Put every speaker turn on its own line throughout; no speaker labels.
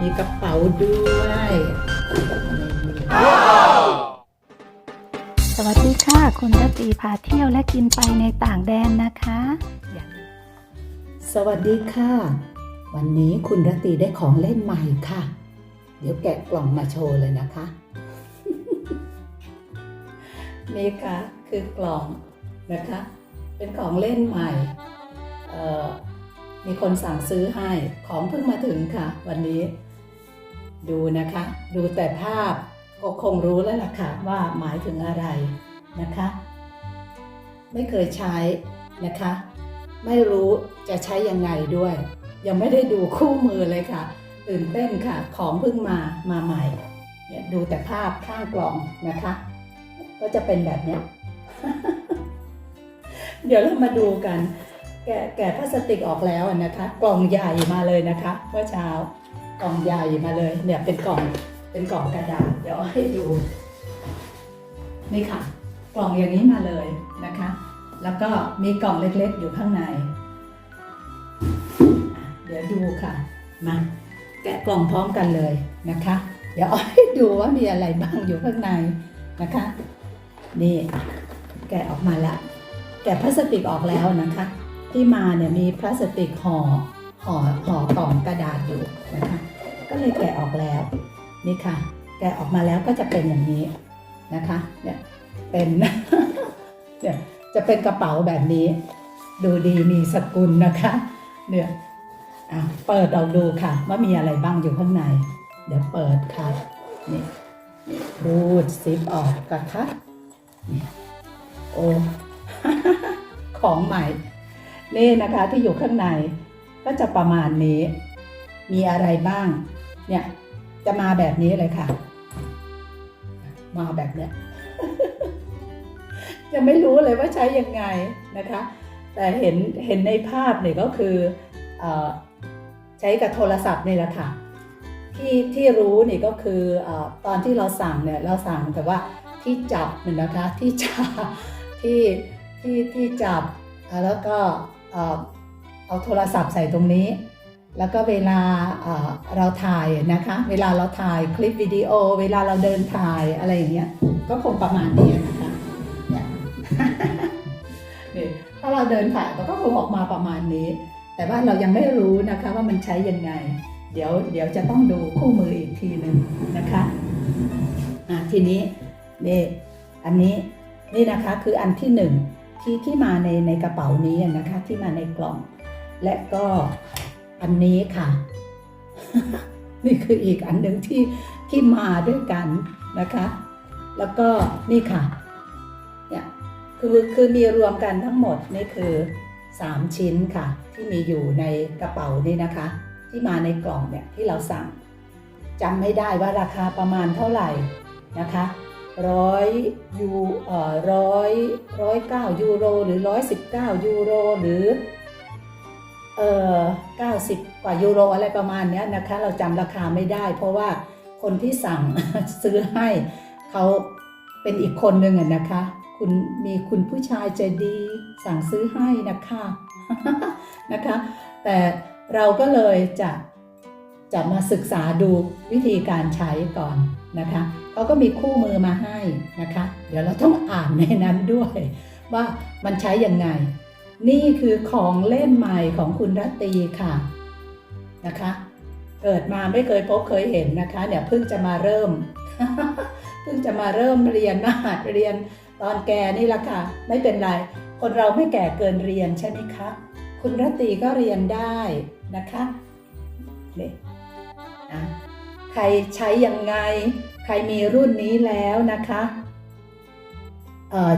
มีกระเป๋าด้วย
สวัสดีค่ะคุณรตรีพาเที่ยวและกินไปในต่างแดนนะคะอย่าลืม
สวัสดีค่ะ วันนี้คุณรตรีได้ของเล่นใหม่ค่ะ เดี๋ยวแกะกล่องมาโชว์เลยนะคะ นี่ค่ะ คือกล่องนะคะ เป็นของเล่นใหม่เอ่อมีคนสั่งซื้อให้ของเพิ่งมาถึงค่ะ วันนี้ ดูนะคะ ดูแต่ภาพก็คงรู้แล้วล่ะค่ะว่าหมายถึงอะไรนะคะ ไม่เคยใช้นะคะ ไม่รู้จะใช้ยังไงด้วย ยังไม่ได้ดูคู่มือเลยค่ะ ตื่นเต้นค่ะ ของเพิ่งมามาใหม่เนี่ยดูแต่ภาพข้างกล่องนะคะ ก็จะเป็นแบบเนี้ยเดี๋ยวเรามาดูกัน แกะแกะพลาสติกออกแล้วนะคะ กล่องใหญ่มาเลยนะคะเมื่อเช้า กล่องใหญ่มาเลย เนี่ยเป็นกล่องเป็นกล่องกระดาษ เดี๋ยวให้ดู นี่ค่ะ กล่องอย่างนี้มาเลยนะคะ แล้วก็มีกล่องเล็กๆอยู่ข้างใน เดี๋ยวดูค่ะ มาแกะกล่องพร้อมกันเลยนะคะ เดี๋ยวอาให้ดูว่ามีอะไรบ้างอยู่ข้างในนะคะ นี่แกะออกมาละแกะพลาสติกออกแล้วนะคะ ที่มาเนี่ยมีพลาสติกห่อ ห่อห่อกล่องกระดาษอยู่นะคะ ก็เลยแกะออกแล้วนี่ค่ะ แกะออกมาแล้วก็จะเป็นอย่างนี้นะคะเนี่ยเป็นเนี่ยจะเป็นกระเป๋าแบบนี้ ดูดีมีสกุลนะคะเนี่ยอะเปิดเราดูค่ะ ว่ามีอะไรบ้างอยู่ข้างใน เดี๋ยวเปิดค่ะนี่รูดซิปออกกันค่ะนี่โอ้ของใหม่ นี่นะคะที่อยู่ข้างใน ก็จะประมาณนี้ มีอะไรบ้าง เนี่ย จะมาแบบนี้เลยค่ะ มาแบบเนี้ยยังไม่รู้เลยว่าใช้ยังไงนะคะ แต่เห็นเห็นในภาพเนี่ยก็คืออใช้กับโทรศัพท์นี่แหละค่ะที่ที่รู้นี่ก็คืออตอนที่เราสั่งเนี่ยเราสั่งแต่ว่าที่จับเนี่ยนะคะที่จับที่ที่ที่จับแล้วก็ เอาโทรศัพท์ใส่ตรงนี้ แล้วก็เวลาเราถ่ายนะคะ เวลาเราถ่ายคลิปวิดีโอ เวลาเราเดินถ่ายอะไรอย่างเงี้ย ก็คงประมาณนี้นะคะเนี่ยถ้าเราเดินถ่ายก็คงออกมาประมาณนี้ แต่ว่าเรายังไม่รู้นะคะว่ามันใช้ยังไง เดี๋ยวเดี๋ยวจะต้องดูคู่มืออีกทีหนึ่งนะคะอะทีนี้นี่อันนี้นี่นะคะคืออันที่หนึ่งที่ที่มาในในกระเป๋านี้นะคะที่มาในกล่อง และก็อันนี้ค่ะ นี่คืออีกอันหนึ่งที่ที่มาด้วยกันนะคะ แล้วก็นี่ค่ะเนี่ยคือคือมีรวมกันทั้งหมดนี่คือ 3 ชิ้นค่ะ ที่มีอยู่ในกระเป๋านี่นะคะ ที่มาในกล่องเนี่ยที่เราสั่งจำไม่ได้ว่าราคาประมาณเท่าไหร่นะคะร้อยยูเอ่อร้อยร้อยเก้ายูโรหรือร้อยสิบเก้ายูโรหรือ เอ่อเก้าสิบกว่ายูโรอะไรประมาณเนี้ยนะคะ เราจำราคาไม่ได้ เพราะว่าคนที่สั่งซื้อให้เขาเป็นอีกคนหนึ่งอะนะคะ คุณมีคุณผู้ชายใจดีสั่งซื้อให้นะคะนะคะ แต่เราก็เลยจะจะมาศึกษาดูวิธีการใช้ก่อนนะคะเขาก็มีคู่มือมาให้นะคะ เดี๋ยวเราต้องอ่านในนั้นด้วย ว่ามันใช้ยังไง นี่คือของเล่นใหม่ของคุณรัตตีค่ะนะคะ เกิดมาไม่เคยพบเคยเห็นนะคะเดี๋ยวเพิ่งจะมาเริ่ม เพิ่งจะมาเริ่มเรียนนะหัดเรียนตอนแกนี่ละค่ะ ไม่เป็นไร คนเราไม่แก่เกินเรียนใช่ไหมคะคุณรัตตีก็เรียนได้นะคะเนี่อะใครใช้ยังไง ใครมีรุ่นนี้แล้วนะคะ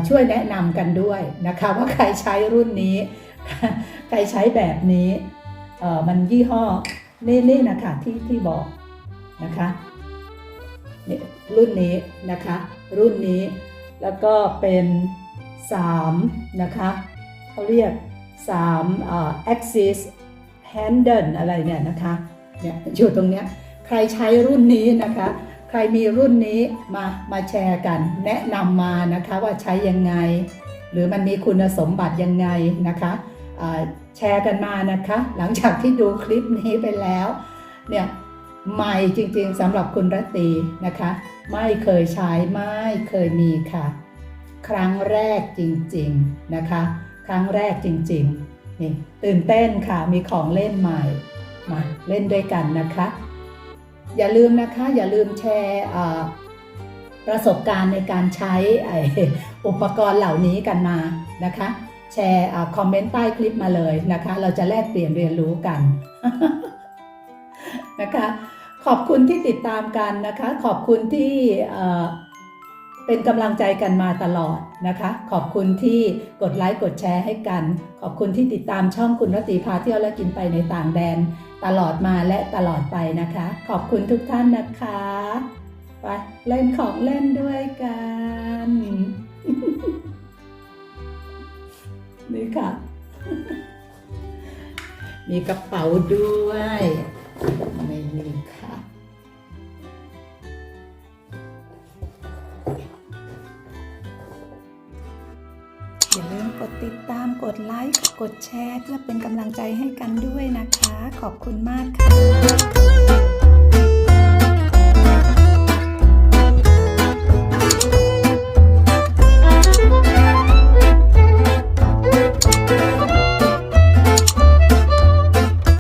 ช่วยแนะนำกันด้วยนะคะ ว่าใครใช้รุ่นนี้ ใครใช้แบบนี้มันยี่ห้อนี่นี่นะคะที่ที่บอกนะคะนี่รุ่นนี้นะคะ รุ่นนี้แล้วก็เป็น3นะคะเขาเรียก3เอ่อ axis handle อะไรเนี่ยนะคะเนี่ยอยู่ตรงเนี้ยใครใช้รุ่นนี้นะคะ ใครมีรุ่นนี้มามาแชร์กัน แนะนำมานะคะว่าใช้ยังไง หรือมันมีคุณสมบัติยังไงนะคะแชร์กันมานะคะ หลังจากที่ดูคลิปนี้ไปแล้วเนี่ยใหม่จริงๆสำหรับคุณรตีนะคะ ไม่เคยใช้ไม่เคยมีค่ะ ครั้งแรกจริงๆนะคะ ครั้งแรกจริงๆนี่ตื่นเต้นค่ะมีของเล่นใหม่มาเล่นด้วยกันนะคะ อย่าลืมนะคะ อย่าลืมแชร์ประสบการณ์ในการใช้อุปกรณ์เหล่านี้กันมานะคะ แชร์คอมเมนต์ใต้คลิปมาเลยนะคะ เราจะแลกเปลี่ยนเรียนรู้กันนะคะขอบคุณที่ติดตามกันนะคะ ขอบคุณที่เป็นกำลังใจกันมาตลอดนะคะ ขอบคุณที่กดไลค์กดแชร์ให้กัน ขอบคุณที่ติดตามช่องคุณรตรีพาเที่ยวและกินไปในต่างแดน ตลอดมาและตลอดไปนะคะ ขอบคุณทุกท่านนะคะไปเล่นของเล่นด้วยกัน นี่ค่ะ มีกระเป๋าด้วย ไม่มีค่ะ
ติดตามกดไลค์ กดแชร์ เพื่อเป็นกำลังใจให้กันด้วยนะคะ ขอบคุณมากค่ะ